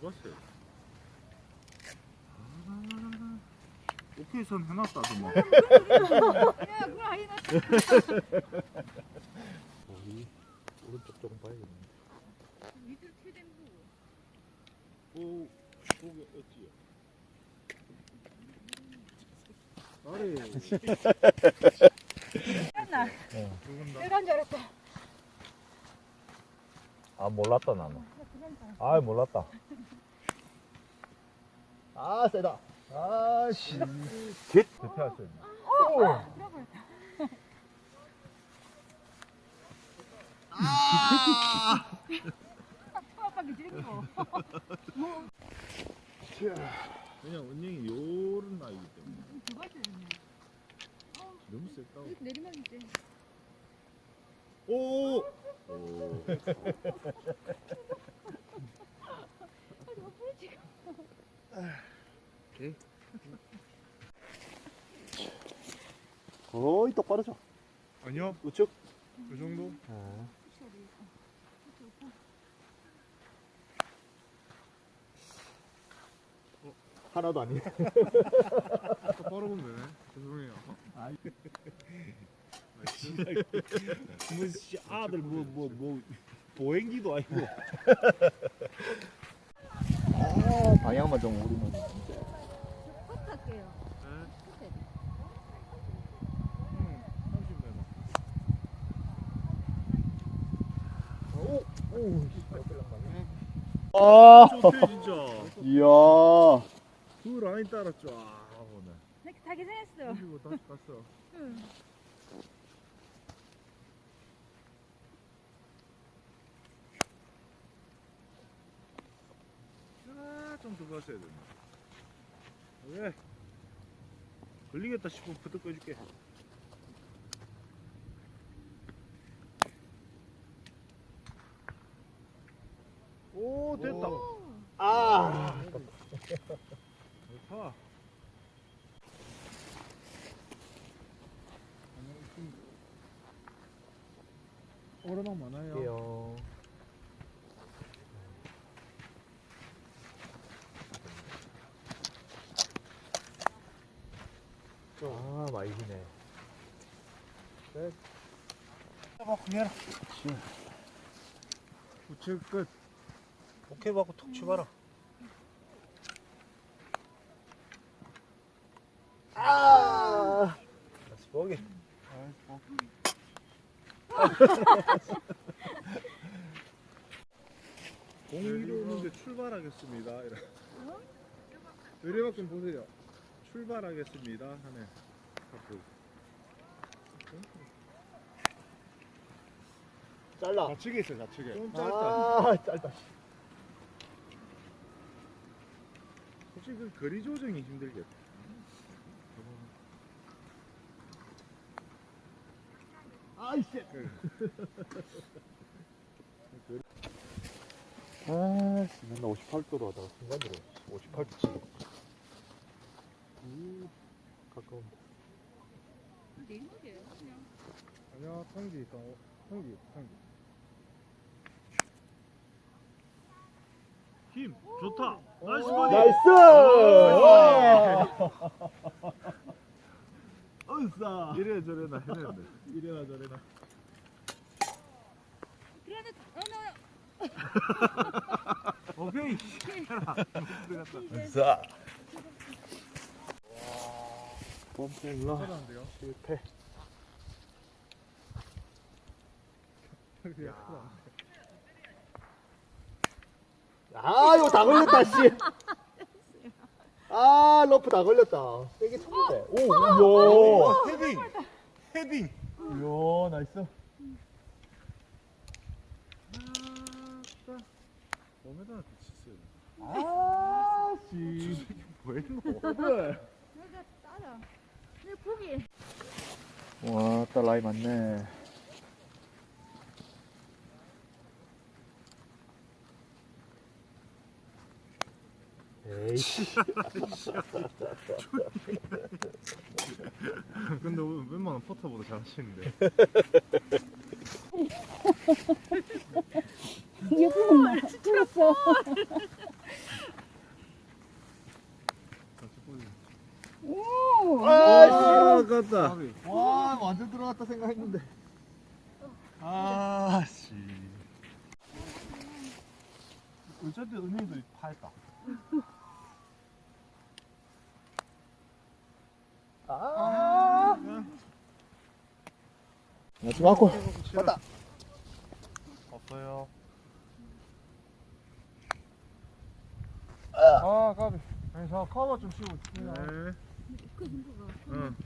들어갔어요. 아, 오케이 선 해놨다 정말. 우리 오른쪽 조금 봐야겠네. 오, 거기 어찌요? 아래. 나 죽은다. 내가 줄 알았다. 아 몰랐다 나는. 알았어. 아 몰랐다. 아 세다. 아씨. 깃. 대피했어요. 들어버렸다. 통합하기 지는 거. 그냥 은영이 요런 나이기 때문에 두 번째. 너무 셌다고. 이렇게 내리막 있지. 오. 오. 아, 너무 부러지고. 오케이. 거의 똑바로죠. 아니요. 우측. 그 정도? 하나도 아니에요. 똑바로 보면 되네. 죄송해요. 뭐씨 아들 뭐 뭐 뭐 보행기도 아니고. 아 방향만 좀 오르면. 커트 할게요. 네. 커트. 음, 30m. 아. 진짜. 이야. 그 라인 따라 쫙 오네. 다 계산했어. 그리고 다시 갔어. 응. 아, 좀더 갔어야 되네. 왜? 걸리겠다 싶으면 부탁 꺼줄게. 오, 됐다. 아. 좋다. 오르막 많아요. 할게요. 아 많이 기네. 막 그냥 우측 끝. 오케이 받고 툭 치봐라. 아. 다시 보기. 공이로 오는데 출발하겠습니다. 이래. 내리막 좀 보세요. 출발하겠습니다. 하네. 잘라. 좌측에 있어, 좌측에. 좀 짧다. 아 짧다. 그 거리 조정이 힘들겠다. 아이씨. 아, 맨날 58도로 하다가 순간으로 58도 치고. 우, 가까운데. 내리막이에요. 그냥. 아니야. 어, 통기, 통기. 힘, 좋다. 나이스 버디. 나이스! 어싸. 이래나 저래나 해냈네. 이래나 저래나. 그래도 어, 오케이. 해라. 들어갔다. 으쌰. 잘하는데요? 실패. 야. 아, 이거 다 걸렸다, 씨. 아, 러프 다 걸렸다. 세게 쳤는데. 오, 우야. 헤딩. 헤딩. 이야, 나이스. 몸에다 비치세요. 아, 씨. 뭐 했노? 그래. 내가 따라. 내 고기. 와, 따 라이 맞네. 에이씨. 근데 오늘 웬만한 퍼터보다 잘하시는데. 예쁜 말 찍었어. 오! 아, 아 아깝다. 와, 완전 들어갔다 생각했는데. 아, 씨. 어차피 은행도 파했다. 야, 지금 갖고 왔다 없어요 아 까비 아니 저 커버 좀 있을게요 네. 그 정도가. 응.